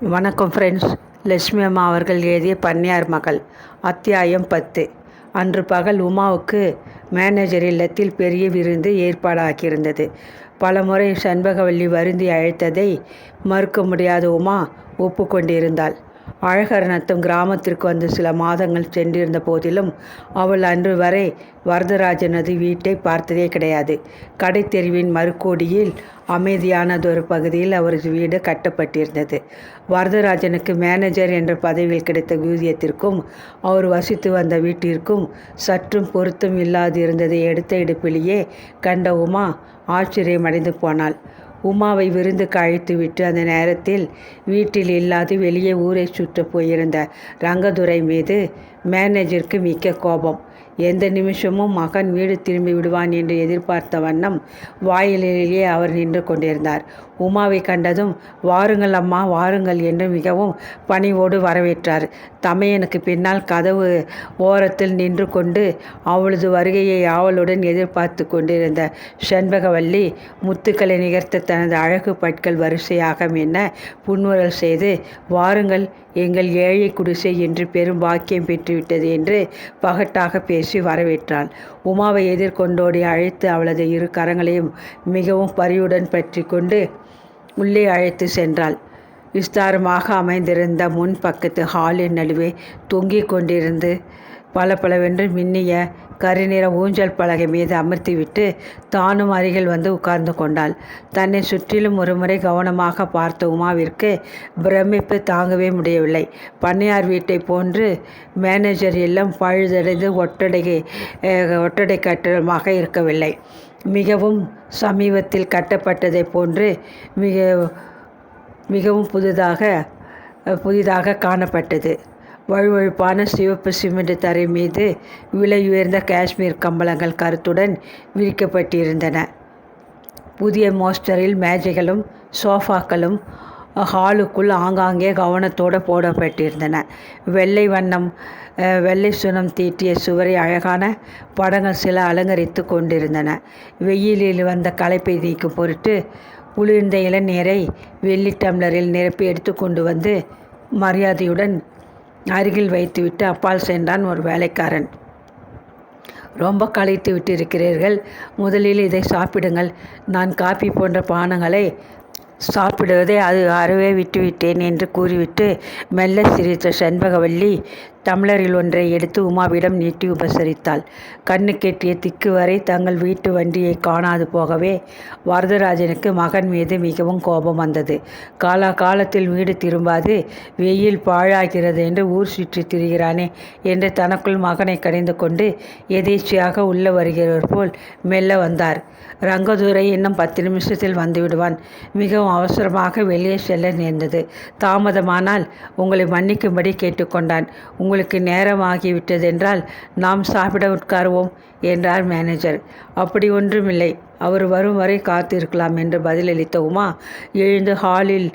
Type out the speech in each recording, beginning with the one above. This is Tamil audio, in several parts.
வணக்கம் ஃப்ரெண்ட்ஸ் லட்சுமி அம்மா அவர்கள் எழுதிய பன்னியார் மகள் அத்தியாயம் பத்து. அன்று பகல் உமாவுக்கு மேனேஜர் இல்லத்தில் பெரிய விருந்து ஏற்பாடாகியிருந்தது. பலமுறை சண்பகவல்லி வருந்தி அழைத்ததை மறுக்க முடியாத உமா ஒப்புக்கொண்டிருந்தாள். அழகர் நத்தம் கிராமத்திற்கு வந்து சில மாதங்கள் சென்றிருந்த போதிலும் அவள் அன்று வரை வரதராஜனது வீட்டை பார்த்ததே கிடையாது. கடைத்தெருவின் மறுக்கோடியில் அமைதியானதொரு பகுதியில் அவரது வீடு கட்டப்பட்டிருந்தது. வரதராஜனுக்கு மேனேஜர் என்ற பதவியில் கிடைத்த ஊதியத்திற்கும் அவர் வசித்து வந்த வீட்டிற்கும் சற்றும் பொருத்தம் இல்லாதிருந்ததை எடுத்த எடுப்பிலேயே கண்ட உமா ஆச்சரியமடைந்து போனாள். உமாவை விருந்துக்கு அழைத்துவிட்டு அந்த நேரத்தில் வீட்டில் இல்லாது வெளியே ஊரை சுற்றப் போயிருந்த ரங்கதுரை மீது மேனேஜருக்கு மிக்க கோபம். எந்த நிமிஷமும் மகன் வீடு திரும்பி விடுவான் என்று எதிர்பார்த்த வண்ணம் வாயிலேயே அவர் நின்று கொண்டிருந்தார். உமாவை கண்டதும் வாருங்கள் அம்மா வாருங்கள் என்று மிகவும் பணிவோடு வரவேற்றார். தமையனுக்கு பின்னால் கதவு ஓரத்தில் நின்று கொண்டு அவளது வருகையை ஆவலுடன் எதிர்பார்த்து கொண்டிருந்த செண்பகவல்லி முத்துக்களை நிகர்த்த தனது அழகு பட்கள் வரிசையாக என்ன புன்முறல் செய்து வாருங்கள் எங்கள் ஏழை குடிசை என்று பெரும் பாக்கியம் பெற்றுவிட்டது என்று பகட்டாக பேசி வரவேற்றாள். உமாவை எதிர்கொண்டோடி அழைத்து அவளது இரு கரங்களையும் மிகவும் பரியுடன் பற்றி கொண்டு உள்ளே அழைத்து சென்றாள். விஸ்தாரமாக அமைந்திருந்த முன் பக்கத்து ஹாலின் நடுவே தொங்கிக் கொண்டிருந்து பளபளவென்று மின்னிய கருநிற ஊஞ்சல் பலகை மீது அமர்த்திவிட்டு தானும் அருகில் வந்து உட்கார்ந்து கொண்டாள். தன்னை சுற்றிலும் ஒருமுறை கவனமாக பார்த்த உமாவிற்கு பிரமிப்பு தாங்கவே முடியவில்லை. பண்ணையார் வீட்டை போன்று மேனேஜர் இல்லம் பழுதடைந்து ஒட்டடை ஒட்டடை கட்டடமாக இருக்கவில்லை. மிகவும் சமீபத்தில் கட்டப்பட்டதை போன்று மிக மிகவும் புதிதாக புதிதாக காணப்பட்டது. வழுவழுப்பான சிவப்பு சிமெண்ட் தரை மீது விலை உயர்ந்த காஷ்மீர் கம்பளங்கள் கருத்துடன் விரிக்கப்பட்டிருந்தன. புதிய மோஸ்டரில் மேஜைகளும் சோஃபாக்களும் ஹாலுக்குள் ஆங்காங்கே கவனத்தோடு போடப்பட்டிருந்தன. வெள்ளை வண்ணம் வெள்ளை சுனம் தீட்டிய சுவரை அழகான படங்கள் சில அலங்கரித்து கொண்டிருந்தன. வெயிலில் வந்த களைப்பை நீக்கும் பொருட்டு குளிர்ந்த இளநீரை வெள்ளி டம்ளரில் நிரப்பி எடுத்து கொண்டு வந்து மரியாதையுடன் அருகில் வைத்துவிட்டு அப்பால் சென்றான் ஒரு வேலைக்காரன். ரொம்ப களைத்து விட்டிருக்கிறீர்கள். முதலில் இதை சாப்பிடுங்கள். நான் காப்பி போன்ற பானங்களை சாப்பிடுவதை அது அறவே விட்டுவிட்டேன் என்று கூறிவிட்டு மெல்ல சிரித்த செண்பகவல்லி டம்ளரில் ஒன்றை எடுத்து உமாவிடம் நீட்டி உபசரித்தாள். கண்ணு கெட்டிய திக்கு வரை தங்கள் வீட்டு வண்டியை காணாது போகவே வரதராஜனுக்கு மகன் மீது மிகவும் கோபம் வந்தது. காலா காலத்தில் வீடு திரும்பாது வெயில் பாழாகிறது என்று ஊர் சுற்றி திரிகிறானே என்று தனக்குள் மகனை கடிந்து கொண்டு எதேச்சியாக உள்ளே வருகிறவர் போல் மெல்ல வந்தார். ரங்கதுரை இன்னும் பத்து நிமிஷத்தில் வந்துவிடுவான். மிகவும் அவசரமாக வெளியே செல்ல நேர்ந்தது. தாமதமானால் உங்களை மன்னிக்கும்படி கேட்டுக்கொண்டான். உங்கள் உங்களுக்கு நேரமாகிவிட்டதென்றால் நாம் சாப்பிட உட்காருவோம் என்றார் மேனேஜர் அப்படி ஒன்றுமில்லை. அவர் வரும் வரை காத்திருக்கலாம் என்று பதிலளித்த உமா எழுந்து ஹாலில்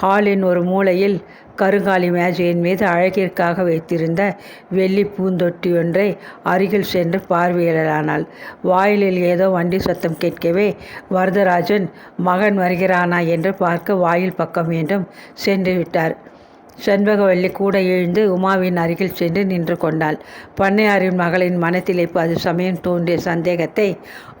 ஹாலின் ஒரு மூலையில் கருங்காலி மேஜையின் மீது அழகிற்காக வைத்திருந்த வெள்ளி பூந்தொட்டி ஒன்றை அருகில் சென்று பார்வையிடலானாள். வாயிலில் ஏதோ வண்டி சத்தம் கேட்கவே வரதராஜன் மகன் வருகிறானா? என்று பார்க்க வாயில் பக்கம் என்றும் சென்று விட்டார். செண்பகவல்லி கூட எழுந்து உமாவின் அருகில் சென்று நின்று கொண்டாள். பண்ணையாரின் மகளின் மனத்திலே அது சமயம் தோன்றிய சந்தேகத்தை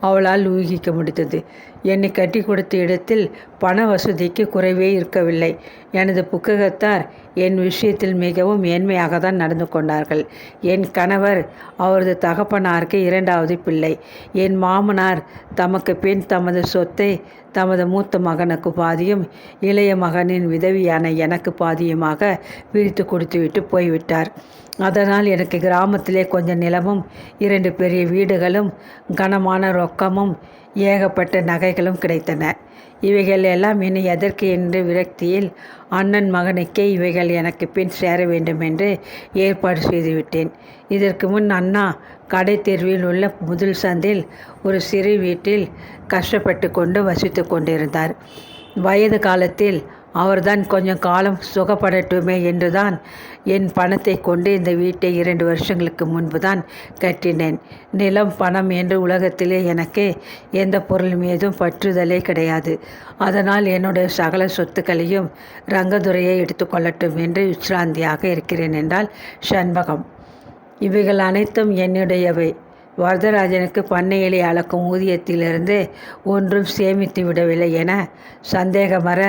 அவளால் ஊகிக்க முடிந்தது. என்னை கட்டி கொடுத்த இடத்தில் பண வசதிக்கு குறைவே இருக்கவில்லை. எனது புக்ககத்தார் என் விஷயத்தில் மிகவும் மேன்மையாக தான் நடந்து கொண்டார்கள். என் கணவர் அவரது தகப்பனாருக்கு இரண்டாவது பிள்ளை. என் மாமனார் தமக்கு பின் தமது சொத்தை தமது மூத்த மகனுக்கு பாதியும் இளைய மகனின் விதவியான எனக்கு பாதியுமாக பிரித்து கொடுத்துவிட்டு போய்விட்டார். அதனால் எனக்கு கிராமத்திலே கொஞ்சம் நிலமும் இரண்டு பெரிய வீடுகளும் கனமான ரொக்கமும் ஏகப்பட்ட நகைகளும் கிடைத்தன. இவைகள் எல்லாம் இனி எதற்கு என்று விரக்தியில் அண்ணன் மகனுக்கே இவைகள் எனக்கு பின் சேர வேண்டும் என்று ஏற்பாடு செய்துவிட்டேன். இதற்கு முன் அண்ணா கடை தெருவில் உள்ள முதல் சந்தில் ஒரு சிறு வீட்டில் கஷ்டப்பட்டு கொண்டு வசித்து கொண்டிருந்தார். வயது காலத்தில் அவர்தான் கொஞ்சம் காலம் சுகப்படட்டுமே என்றுதான் என் பணத்தை கொண்டு இந்த வீட்டை இரண்டு வருஷங்களுக்கு முன்பு தான் கட்டினேன். நிலம் பணம் என்று உலகத்திலே எனக்கு எந்த பொருள் மீதும் பற்றுதலே கிடையாது. அதனால் என்னுடைய சகல சொத்துக்களையும் ரங்கதுரையை எடுத்துக்கொள்ளட்டும் என்று விசிராந்தியாக இருக்கிறேன் என்றால் சண்பகம் இவைகள் அனைத்தும் என்னுடையவை. வரதராஜனுக்கு பண்ணையிலே அளக்கும் ஊதியத்திலிருந்து ஒன்றும் சேமித்து விடவில்லை என சந்தேகமற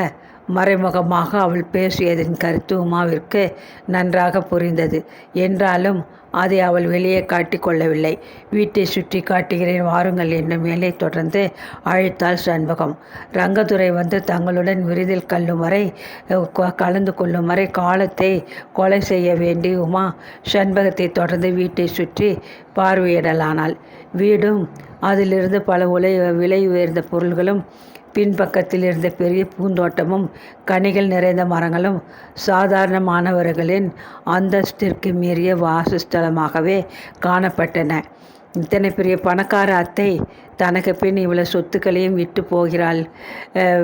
மறைமுகமாக அவள் பேசியதின் கருத்து உமாவிற்கு நன்றாக புரிந்தது. என்றாலும் அதை அவள் வெளியே காட்டிக்கொள்ளவில்லை வீட்டை சுற்றி காட்டுகிறேன் வாருங்கள் என்று மேலே தொடர்ந்து அழைத்தாள் சண்பகம் ரங்கதுரை வந்து தங்களுடன் விருதில் கல்லும் வரை கலந்து கொள்ளும் வரை காலத்தை கொலை செய்ய வேண்டி உமா சண்பகத்தை தொடர்ந்து வீட்டை சுற்றி பார்வையிடலானாள். வீடும் அதிலிருந்து பல உலை விலை உயர்ந்த பொருள்களும் பின்பக்கத்தில் இருந்த பெரிய பூந்தோட்டமும் கனிகள் நிறைந்த மரங்களும் சாதாரணமானவர்களின் அந்தஸ்திற்கு மீறிய வாசஸ்தலமாகவே காணப்பட்டன. இத்தனை பெரிய பணக்கார அத்தை தனக்கு பின் இவ்வளோ சொத்துக்களையும் விட்டு போகிறாள்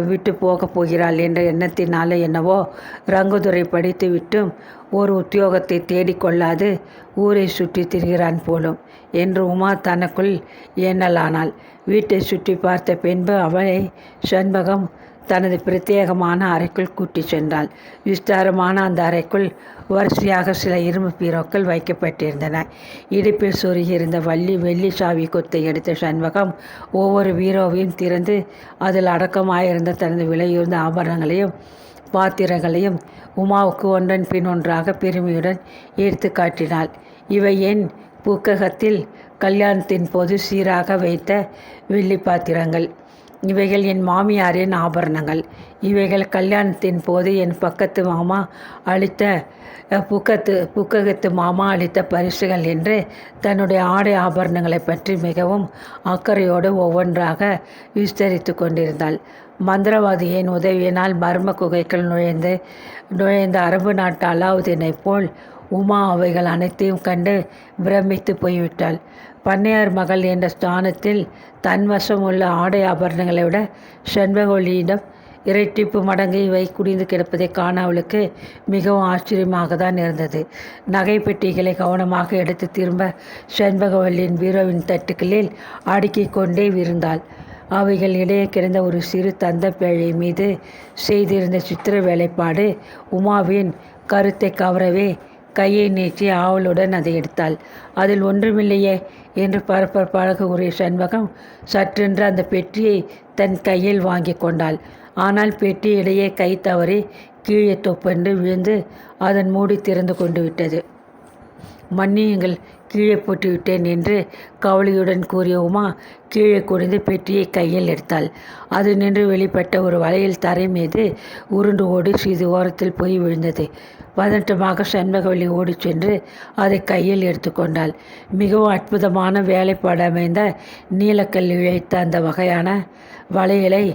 விட்டு போகப் போகிறாள் என்ற எண்ணத்தினால என்னவோ ரங்குதுரை படித்து விட்டும் ஒரு உத்தியோகத்தை தேடிக்கொள்ளாது ஊரை சுற்றி திரிகிறான் போலும் என்று உமா தனக்குள் எண்ணலானாள். வீட்டை சுற்றி பார்த்த பின்பு அவளை சண்பகம் தனது பிரத்யேகமான அறைக்குள் கூட்டி சென்றாள். விஸ்தாரமான அந்த அறைக்குள் வரிசையாக சில இரும்பு பீரோக்கள் வைக்கப்பட்டிருந்தன. இடுப்பில் சொருகியிருந்த வள்ளி வெள்ளி சாவி கொத்தை எடுத்த சண்பகம் ஒவ்வொரு பீரோவையும் திறந்து அதில் அடக்கமாயிருந்த தனது விலையுர்ந்த ஆபரணங்களையும் பாத்திரங்களையும் உமாவுக்கு ஒன்றன் பின் ஒன்றாக பெருமையுடன் எடுத்து காட்டினாள். இவை என் புக்ககத்தில் கல்யாணத்தின் போது சீராக வைத்த வெள்ளி பாத்திரங்கள். இவைகள் என் மாமியாரின் ஆபரணங்கள். இவைகள் கல்யாணத்தின் போது என் பக்கத்து மாமா அளித்த புக்கத்து புக்ககத்து மாமா அளித்த பரிசுகள் என்று தன்னுடைய ஆடை ஆபரணங்களை பற்றி மிகவும் அக்கறையோடு ஒவ்வொன்றாக விஸ்தரித்து கொண்டிருந்தாள். மந்திரவாதியின் உதவியினால் மர்ம குகைக்குள் நுழைந்து நுழைந்த அரபு நாட்டு அலாவுதீனைப் போல் உமா அவைகள் அனைத்தையும் கண்டு பிரமித்து போய்விட்டாள். பண்ணையார் மகள் என்ற ஸ்தானத்தில் தன்வசம் உள்ள ஆடை ஆபரணங்களை விட செண்பகொழியிடம் இரட்டிப்பு மடங்கை வை குடிந்து கிடப்பதை காண அவளுக்கு மிகவும் ஆச்சரியமாக தான் இருந்தது. நகை பெட்டிகளை கவனமாக எடுத்து திரும்ப செண்பகவல்லியின் பீரோவின் தட்டுக்களில் அடுக்கிக் கொண்டே விருந்தாள். அவைகள் இடையே கிடந்த ஒரு சிறு தந்த பேழை மீது செய்திருந்த சித்திர வேலைப்பாடு உமாவின் கருத்தை கவரவே கையை நீட்டி ஆவலுடன் அதை எடுத்தாள். அதில் ஒன்றுமில்லையே என்று பரபரப்பாக கூறிய சண்பகம் சற்றென்று அந்த பெட்டியை தன் கையில் வாங்கி கொண்டாள். ஆனால் பெட்டி இடையே கை தவறி கீழே தொப்பென்று விழுந்து அதன் மூடி திறந்து கொண்டு விட்டது. மன்னியுங்கள் கீழே போட்டுவிட்டேன் என்று கவலையுடன் கூறிய உமா கீழே குனிந்து பெட்டியை கையில் எடுத்தாள். அது நின்று வெளிப்பட்ட ஒரு வலையில் தரை மீது உருண்டு ஓடி சிறிது ஓரத்தில் போய் விழுந்தது. பதட்டமாக சண்பகவல்லி ஓடிச் சென்று அதை கையில் எடுத்துக்கொண்டாள் மிகவும் அற்புதமான வேலைப்பாடு அமைந்த நீலக்கல் இழைத்த அந்த வகையான வளையலை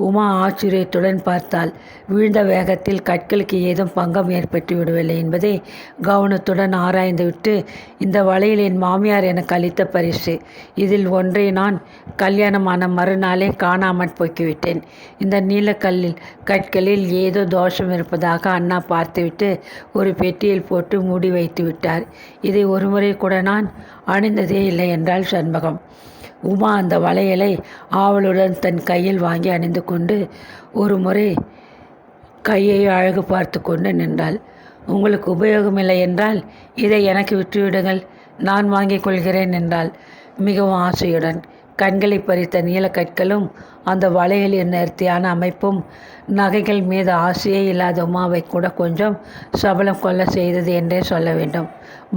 உமா ஆச்சரியத்துடன் பார்த்தாள். வீழ்ந்த வேகத்தில் கற்களுக்கு ஏதும் பங்கம் ஏற்பட்டு விடவில்லை என்பதை கவனத்துடன் ஆராய்ந்துவிட்டு இந்த வலையில் என் மாமியார் எனக்கு அளித்த பரிசு. இதில் ஒன்றை நான் கல்யாணமான மறுநாளே காணாமற் போக்கிவிட்டேன் இந்த நீலக்கல்லில் கற்களில் ஏதோ தோஷம் இருப்பதாக அண்ணா பார்த்துவிட்டு ஒரு பெட்டியில் போட்டு மூடி வைத்து விட்டார் இதை ஒருமுறை கூட நான் அணிந்ததே இல்லை என்றாள் சண்பகம் உமா அந்த வளையலை ஆவலுடன் தன் கையில் வாங்கி அணிந்து கொண்டு ஒரு முறை கையை அழகு பார்த்து கொண்டு நின்றாள். உங்களுக்கு உபயோகமில்லை என்றால் இதை எனக்கு விட்டுவிடுங்கள். நான் வாங்கிக் கொள்கிறேன் என்றாள். மிகவும் ஆசையுடன். கண்களை பறித்த நீலக்கற்களும் அந்த வளையலின் நேர்த்தியான அமைப்பும் நகைகள் மீது ஆசையே இல்லாத உமாவை கூட கொஞ்சம் சபலம் கொள்ள செய்தது என்றே சொல்ல வேண்டும்.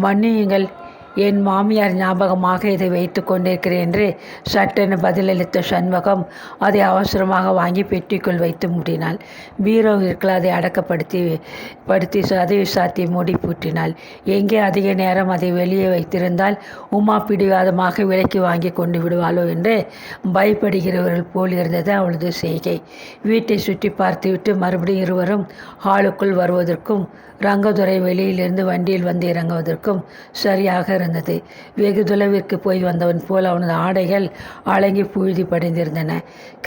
மன்னியுங்கள். என் மாமியார் ஞாபகமாக இதை வைத்து கொண்டிருக்கிறேன் என்று சட்டென பதிலளித்த சண்முகம் அதை அவசரமாக வாங்கி பெட்டிக்குள் வைத்து மூடினாள். பீரோவிற்குள் அதை அடக்கப்படுத்தி படுத்தி சதவி சாத்தி மூடி பூட்டினாள் எங்கே அதிக நேரம் அதை வெளியே வைத்திருந்தால் உமா பிடிவாதமாக விலைக்கு வாங்கி கொண்டு விடுவாளோ என்று பயப்படுகிறவர்கள் போல் இருந்தது அவளது செய்கை. வீட்டை சுற்றி பார்த்துவிட்டு மறுபடியும் இருவரும் ஹாலுக்குள் வருவதற்கும் ரங்கதுரை வெளியிலிருந்து வண்டியில் வந்து இறங்குவதற்கும் சரியாக இருந்தது வெகு தொலைவிற்கு போய் வந்தவன் போல் அவனது ஆடைகள் அலங்கி புழுதி படைந்திருந்தன.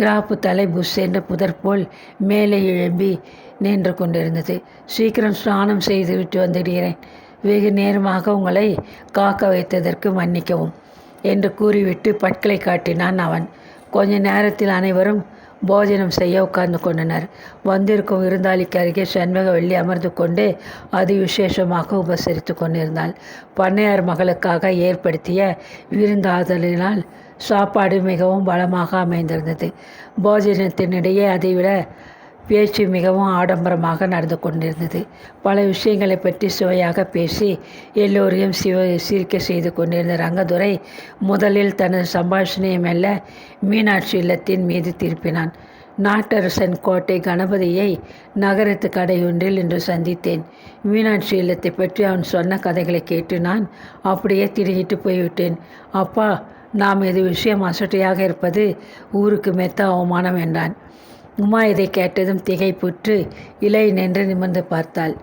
கிராப்பு தலை புஷ் என்ற புதர் போல் மேலே எழும்பி நின்று கொண்டிருந்தது. சீக்கிரம் ஸ்நானம் செய்துவிட்டு வந்துடுகிறேன். வெகு நேரமாக உங்களை காக்க வைத்ததற்கு மன்னிக்கவும் என்று கூறிவிட்டு பற்களை காட்டினான் அவன். கொஞ்ச நேரத்தில் அனைவரும் போஜனம் செய்ய உட்கார்ந்து கொண்டனர். வந்திருக்கும் விருந்தாளிக்கு அருகே செண்பகவல்லி அமர்ந்து கொண்டு அது விசேஷமாக உபசரித்து கொண்டிருந்தாள். பண்ணையார் மகளுக்காக ஏற்படுத்திய விருந்தாதலினால் சாப்பாடு மிகவும் பலமாக அமைந்திருந்தது. போஜனத்தினிடையே அதைவிட பேச்சு மிகவும் ஆடம்பரமாக நடந்து கொண்டிருந்தது. பல விஷயங்களை பற்றி சுவையாக பேசி எல்லோரையும் சிவ சிரிக்க செய்து கொண்டிருந்த ரங்கதுரை முதலில் தனது சம்பாஷணையை மெல்ல மீனாட்சி இல்லத்தின் மீது திருப்பினான். நாட்டரசன் கோட்டை கணபதியை நகரத்து கடையொன்றில் இன்று சந்தித்தேன். மீனாட்சி இல்லத்தை பற்றி அவன் சொன்ன கதைகளை கேட்டு நான் அப்படியே திடுகிட்டு போய்விட்டேன். அப்பா நாம் இது விஷயம் அசட்டையாக இருப்பது ஊருக்கு மெத்த அவமானம் என்றான். உமா இதை கேட்டதும் திகைப்புற்று இலை நின்று நிமிர்ந்து பார்த்தாள்.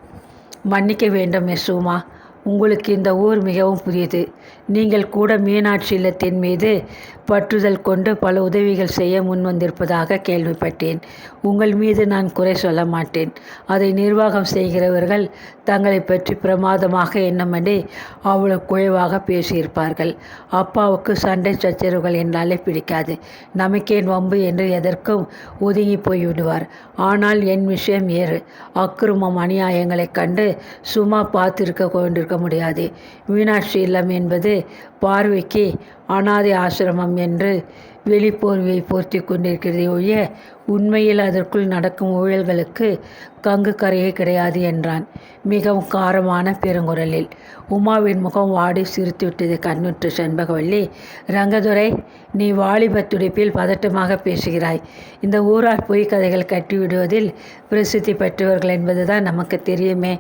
மன்னிக்க வேண்டும் மிஸ் உமா உங்களுக்கு இந்த ஊர் மிகவும் புதியது. நீங்கள் கூட மீனாட்சி இல்லத்தின் மீது பற்றுதல் கொண்டு பல உதவிகள் செய்ய முன்வந்திருப்பதாக கேள்விப்பட்டேன். உங்கள் மீது நான் குறை சொல்ல மாட்டேன். அதை நிர்வாகம் செய்கிறவர்கள் தங்களை பற்றி பிரமாதமாக எண்ணமடி அவ்வளவு குறைவாக பேசியிருப்பார்கள். அப்பாவுக்கு சண்டை சச்சரவுகள் என்றாலே பிடிக்காது. நமக்கேன் வம்பு என்று எதற்கும் ஒதுங்கி போய்விடுவார். ஆனால் என் விஷயம் ஏறு அக்கிரமம் அநியாயங்களைக் கண்டு சும்மா பார்த்திருக்க கொண்டிருக்க முடியாது. மீனாட்சி இல்லம் என்பது பார்வைக்கு அனாதை ஆசிரமம் என்று வெளிப்போர்வையை போர்த்தி கொண்டிருக்கிறதே ஒழிய உண்மையில் அதற்குள் நடக்கும் ஊழல்களுக்கு கங்கு கரையே கிடையாது என்றான். மிகவும் காரமான பெருங்குரலில். உமாவின் முகம் வாடி சிரித்துவிட்டது கண்ணுற்று செண்பகவல்லி. ரங்கதுரை நீ வாலிப துடிப்பில் பதட்டமாக பேசுகிறாய். இந்த ஊரார் பொய் கதைகள் கட்டிவிடுவதில் பிரசித்தி பெற்றவர்கள் என்பதுதான் நமக்கு தெரியுமே.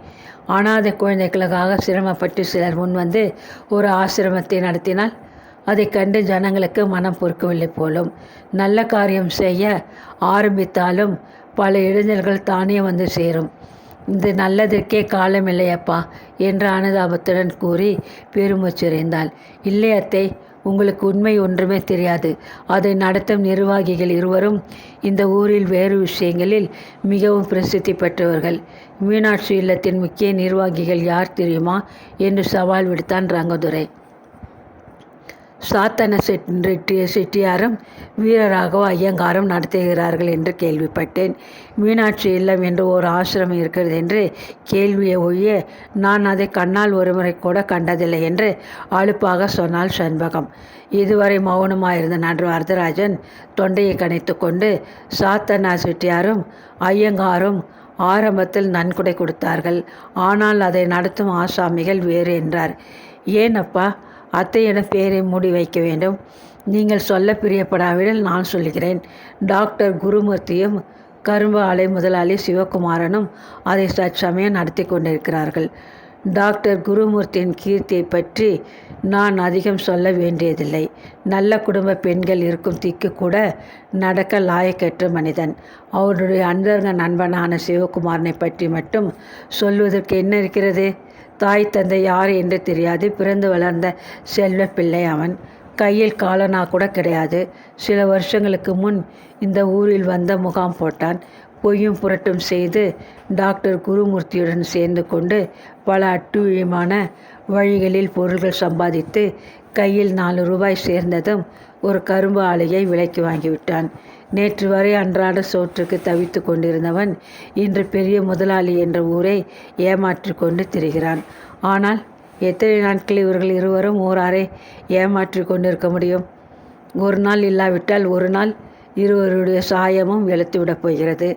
அனாதை குழந்தைகளுக்காக சிரமப்பட்டு சிலர் முன் வந்து ஒரு ஆசிரமத்தை நடத்தினால் அதை கண்டு ஜனங்களுக்கு மனம் பொறுக்கவில்லை போலும். நல்ல காரியம் செய்ய ஆரம்பித்தாலும் பல இளைஞர்கள் தானே வந்து சேரும். இது நல்லதற்கே காலமில்லையப்பா என்று அனுதாபத்துடன் கூறி பெருமூச்சிறைந்தாள் இல்லையத்தை உங்களுக்கு உண்மை ஒன்றுமே தெரியாது. அதை நடத்தும் நிர்வாகிகள் இருவரும் இந்த ஊரில் வேறு விஷயங்களில் மிகவும் பிரசித்தி பெற்றவர்கள். மீனாட்சி இல்லத்தின் முக்கிய நிர்வாகிகள் யார் தெரியுமா? என்று சவால் விடுத்தான் ரங்கதுரை. சாத்தன செட்டி செட்டியாரும் வீரராகவ ஐயங்காரும் நடத்துகிறார்கள் என்று கேள்விப்பட்டேன். மீனாட்சி இல்லம் என்று ஒரு ஆசிரமம் இருக்கிறது என்று கேள்வியை ஒழிய நான் அதை கண்ணால் ஒருமுறை கூட கண்டதில்லை என்று அழுப்பாக சொன்னாள் சண்பகம். இதுவரை மௌனமாயிருந்த நன்று வரதராஜன் தொண்டையை கணைத்து கொண்டு சாத்தனா செட்டியாரும் ஐயங்காரும் ஆரம்பத்தில் நன்கொடை கொடுத்தார்கள். ஆனால் அதை நடத்தும் ஆசாமிகள் வேறு என்றார். ஏனப்பா அத்தையிடம் பேரை மூடி வைக்க வேண்டும். நீங்கள் சொல்ல பிரியப்படாவிடில் நான் சொல்கிறேன் டாக்டர் குருமூர்த்தியும் கரும்பு ஆலை முதலாளி சிவகுமாரனும் அதை சற்சமயம் நடத்தி கொண்டிருக்கிறார்கள். டாக்டர் குருமூர்த்தியின் கீர்த்தியை பற்றி நான் அதிகம் சொல்ல வேண்டியதில்லை. நல்ல குடும்ப பெண்கள் இருக்கும் திக்கு கூட நடக்க லாயக்கற்ற மனிதன். அவருடைய அந்தரங்க நண்பனான சிவகுமாரனை பற்றி மட்டும் சொல்வதற்கு என்ன இருக்கிறது? தாய் தந்தை யார் என்று தெரியாது. பிறந்து வளர்ந்த செல்வ பிள்ளை அவன். கையில் காலனா கூட கிடையாது. சில வருஷங்களுக்கு முன் இந்த ஊரில் வந்த முகாம் போட்டான். பொய்யும் புரட்டும் செய்து டாக்டர் குருமூர்த்தியுடன் சேர்ந்து கொண்டு பல அட்டுழியமான வழிகளில் பொருள்கள் சம்பாதித்து கையில் நாலு ரூபாய் சேர்ந்ததும் ஒரு கரும்பு ஆலையை விலைக்கு வாங்கிவிட்டான். நேற்று வரை அன்றாட சோற்றுக்கு தவித்து கொண்டிருந்தவன் இன்று பெரிய முதலாளி என்ற ஊரை ஏமாற்றி கொண்டு திரிகிறான். ஆனால் எத்தனை நாட்கள் இவர்கள் இருவரும் ஊராரை ஏமாற்றி கொண்டிருக்க முடியும்? ஒரு நாள் இல்லாவிட்டால் ஒரு நாள் இருவருடைய சாயமும் வெளுத்துவிடப் போகிறது.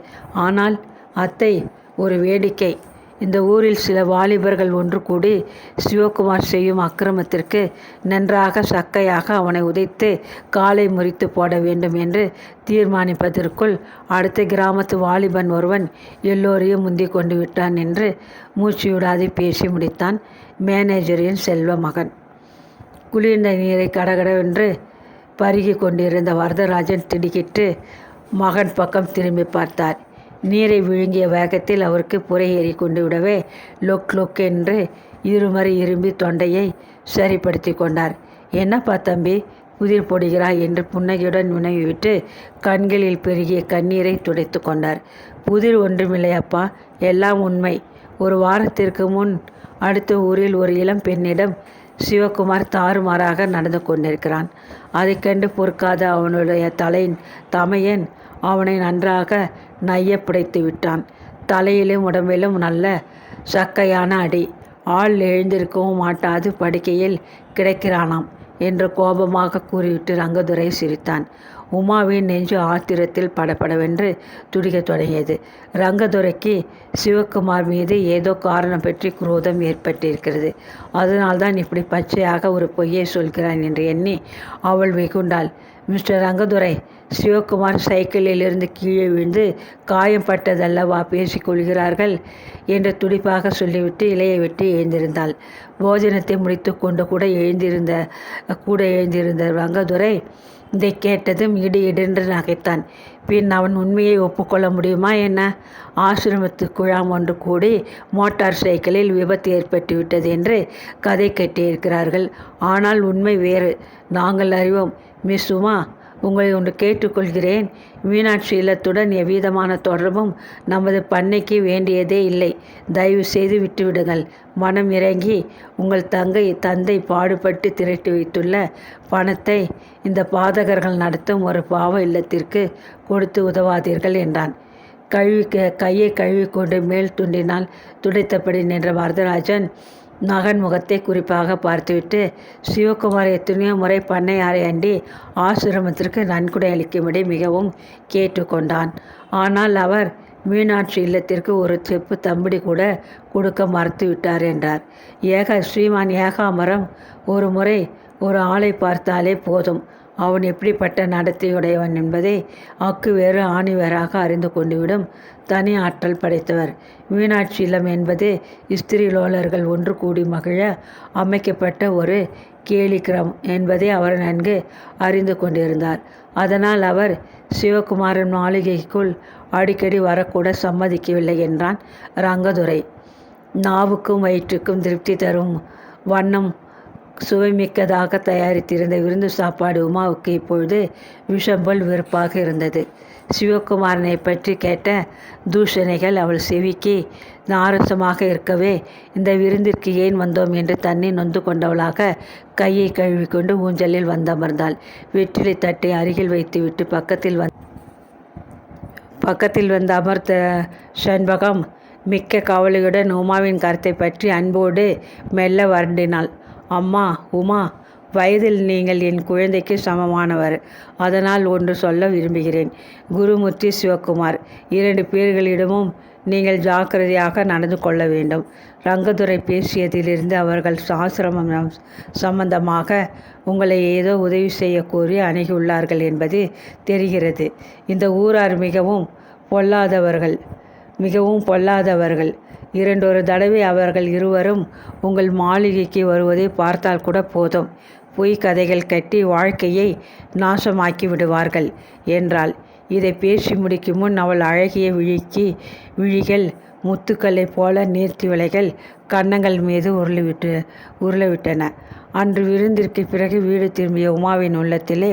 ஆனால் அத்தை ஒரு வேடிக்கை இந்த ஊரில் சில வாலிபர்கள் ஒன்று கூடி சிவகுமார் செய்யும் அக்கிரமத்திற்கு நன்றாக சக்கையாக அவனை உதைத்து காலை முறித்து போட வேண்டும் என்று தீர்மானிப்பதற்குள் அடுத்த கிராமத்து வாலிபன் ஒருவன் எல்லோரையும் முந்தி கொண்டு விட்டான் என்று மூச்சுவிடாது பேசி முடித்தான் மேனேஜரின் செல்வ மகன். குளிர்ந்த நீரை கடகடவென்று பருகி கொண்டிருந்த வரதராஜன் திடுக்கிட்டு மகன் பக்கம் திரும்பி பார்த்தார். நீரை விழுங்கிய வேகத்தில் அவருக்கு புரை ஏறி கொண்டு விடவே லொக் லொக் என்று இருமறை இரும்பி தொண்டையை சரிப்படுத்தி கொண்டார். என்னப்பா தம்பி புதிர் போடுகிறாய்? என்று புன்னகையுடன் வினவிவிட்டு கண்களில் பெருகிய கண்ணீரை துடைத்து கொண்டார். புதிர் ஒன்றுமில்லை அப்பா எல்லாம் உண்மை. ஒரு வாரத்திற்கு முன் அடுத்த ஊரில் ஒரு இளம் பெண்ணிடம் சிவகுமார் தாறுமாறாக நடந்து கொண்டிருக்கிறான். அதை கண்டு பொறுக்காத அவனுடைய தலையின் தமையன் அவனை நன்றாக நைய புடைத்து விட்டான். தலையிலும் உடம்பிலும் நல்ல சக்கையான அடி. ஆள் எழுந்திருக்கவும் மாட்டாது படுக்கையில் கிடைக்கிறானாம் என்று கோபமாக கூறிவிட்டு ரங்கதுரை சிரித்தான். உமாவின் நெஞ்சு ஆத்திரத்தில் படப்படவென்று துடிக்கத் தொடங்கியது. ரங்கதுரைக்கு சிவகுமார் மீது ஏதோ காரணம் பற்றி குரோதம் ஏற்பட்டிருக்கிறது. அதனால்தான் இப்படி பச்சையாக ஒரு பொய்யை சொல்கிறான் என்று எண்ணி அவள் வெகுண்டாள் மிஸ்டர் ரங்கதுரை சிவகுமார் சைக்கிளில் இருந்து கீழே விழுந்து காயம் பட்டதல்லவா பேசிக்கொள்கிறார்கள் என்று துடிப்பாக சொல்லிவிட்டு இலையை விட்டு எழுந்திருந்தாள். போஜனத்தை முடித்து கொண்டு கூட எழுந்திருந்த கூட எழுந்திருந்த ரங்கதுரை இதை கேட்டதும் இடி இடென்று நகைத்தான். பின் அவன் உண்மையை ஒப்புக்கொள்ள முடியுமா என்ன? ஆசிரமத்து குழாம் ஒன்று கூடி மோட்டார் சைக்கிளில் விபத்து ஏற்பட்டுவிட்டது என்று கதை கட்டியிருக்கிறார்கள். ஆனால் உண்மை வேறு. நாங்கள் அறிவோம் மிஸ் உமா உங்களை ஒன்று கேட்டுக்கொள்கிறேன். மீனாட்சி இல்லத்துடன் எவ்விதமான தொடர்பும் நமது பண்ணைக்கு வேண்டியதே இல்லை. தயவு செய்து விட்டுவிடுங்கள். மனம் இறங்கி உங்கள் தங்கை தந்தை பாடுபட்டு திரட்டி வைத்துள்ள பணத்தை இந்த பாதகர்கள் நடத்தும் ஒரு பாவ இல்லத்திற்கு கொடுத்து உதவாதீர்கள் என்றான். கழுவி கையை கழுவிக்கொண்டு மேல் துண்டினால் துடைத்தபடி நின்ற வரதராஜன் மகன் முகத்தை குறிப்பாக பார்த்துவிட்டு சிவகுமார் எத்தனையோ முறை பண்ணையாரை அண்டி ஆசிரமத்திற்கு நன்கொடை அளிக்கும்படி மிகவும் கேட்டுக்கொண்டான். ஆனால் அவர் மீனாட்சி இல்லத்திற்கு ஒரு செப்பு தம்படி கூட கொடுக்க மறுத்துவிட்டார் என்றார். ஏக ஸ்ரீமான் ஏகாமரம் ஒரு முறை ஒரு ஆளை பார்த்தாலே போதும். அவன் எப்படிப்பட்ட நடத்தையுடையவன் என்பதை அக்கு வேறு ஆணி வேறாக அறிந்து கொண்டுவிடும். தனி ஆற்றல் படைத்தவர். மீனாட்சி இல்லம் என்பது ஸ்திரீலோலர்கள் ஒன்று கூடி மகிழ அமைக்கப்பட்ட ஒரு கேலிக்கிரம் என்பதை அவர் நன்கு அறிந்து கொண்டிருந்தார். அதனால் அவர் சிவகுமாரன் மாளிகைக்குள் அடிக்கடி வரக்கூட சம்மதிக்கவில்லை என்றான் ரங்கதுரை. நாவுக்கும் வயிற்றுக்கும் திருப்தி தரும் வண்ணம் சுவைமிக்கதாக தயாரித்திருந்த விருந்து சாப்பாடு உமாவுக்கு இப்பொழுது விஷம்போல் வெறுப்பாக இருந்தது. சிவகுமாரனை பற்றி கேட்ட தூஷணைகள் அவள் செவிக்கு நாரசமாக இருக்கவே இந்த விருந்திற்கு ஏன் வந்தோம் என்று தன்னை நொந்து கொண்டவளாக கையை கழுவிக்கொண்டு ஊஞ்சலில் வந்தமர்ந்தாள். வெற்றிலை தட்டை அருகில் வைத்துவிட்டு பக்கத்தில் வந் பக்கத்தில் வந்து அமர்த்த ஷண்பகம் மிக்க கவலையுடன் உமாவின் கருத்தை பற்றி அன்போடு மெல்ல வருண்டினாள் அம்மா உமா வயதில் நீங்கள் என் குழந்தைக்கு சமமானவர். அதனால் ஒன்று சொல்ல விரும்புகிறேன். குருமூர்த்தி சிவகுமார் இரண்டு பேர்களிடமும் நீங்கள் ஜாக்கிரதையாக நடந்து கொள்ள வேண்டும். ரங்கதுரை பேசியதிலிருந்து அவர்கள் சாசிரமம் சம்பந்தமாக உங்களை ஏதோ உதவி செய்ய கோரி அணுகியுள்ளார்கள் என்பது தெரிகிறது. இந்த ஊரார் மிகவும் பொல்லாதவர்கள் மிகவும் பொல்லாதவர்கள். இரண்டொரு தடவை அவர்கள் இருவரும் உங்கள் மாளிகைக்கு வருவதை பார்த்தால் கூட போதும். பொய் கதைகள் கட்டி வாழ்க்கையை நாசமாக்கி விடுவார்கள் என்றாள். இதை பேசி முடிக்கும் முன் அவள் அழகிய விழிக்கு விழிகள் முத்துக்களைப் போல நீர்த்தி விலைகள் கன்னங்கள் மீது உருளிவிட்டு உருளவிட்டன. அன்று விருந்திற்கு பிறகு வீடு திரும்பிய உமாவின் உள்ளத்திலே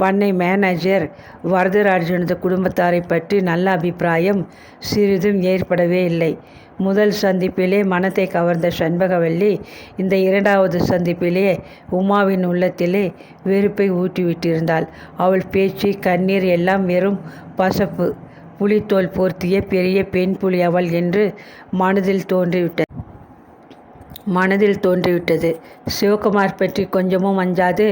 பண்ணை மேனேஜர் வரதராஜனது குடும்பத்தாரை பற்றி நல்ல அபிப்பிராயம் சிறிதும் ஏற்படவே இல்லை. முதல் சந்திப்பிலே மனத்தை கவர்ந்த சண்பகவல்லி இந்த இரண்டாவது சந்திப்பிலே உமாவின் உள்ளத்திலே வெறுப்பை ஊட்டிவிட்டிருந்தாள். அவள் பேச்சு கண்ணீர் எல்லாம் வெறும் பசப்பு புலித்தோல் போர்த்திய பெரிய பெண் புலி அவள் என்று மனதில் தோன்றிவிட்டது. மனதில் தோன்றிவிட்டது. சிவகுமார் பற்றி கொஞ்சமும் அஞ்சாது.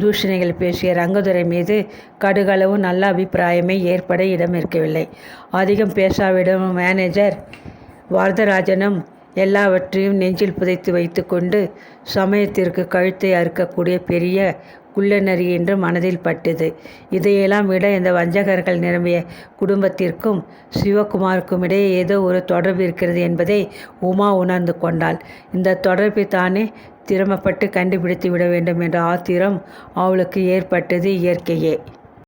தூஷணிகள் பேசிய ரங்கதுரை மீது கடுகளவு நல்ல அபிப்பிராயமே ஏற்பட இடம் இருக்கவில்லை அதிகம் பேசாவிடும் மேனேஜர் வரதராஜனும் எல்லாவற்றையும் நெஞ்சில் புதைத்து வைத்துக்கொண்டு சமயத்திற்கு கழுத்தை அறுக்கக்கூடிய பெரிய குள்ளநரி என்று மனதில் பட்டது. இதையெல்லாம் விட இந்த வஞ்சகர்கள் நிரம்பிய குடும்பத்திற்கும் சிவகுமாருக்கும் இடையே ஏதோ ஒரு தொடர்பு இருக்கிறது என்பதை உமா உணர்ந்து கொண்டாள். இந்த தொடர்பை தானே திறமப்பட்டு கண்டுபிடித்து விட வேண்டும் என்ற ஆத்திரம் அவளுக்கு ஏற்பட்டது இயற்கையே.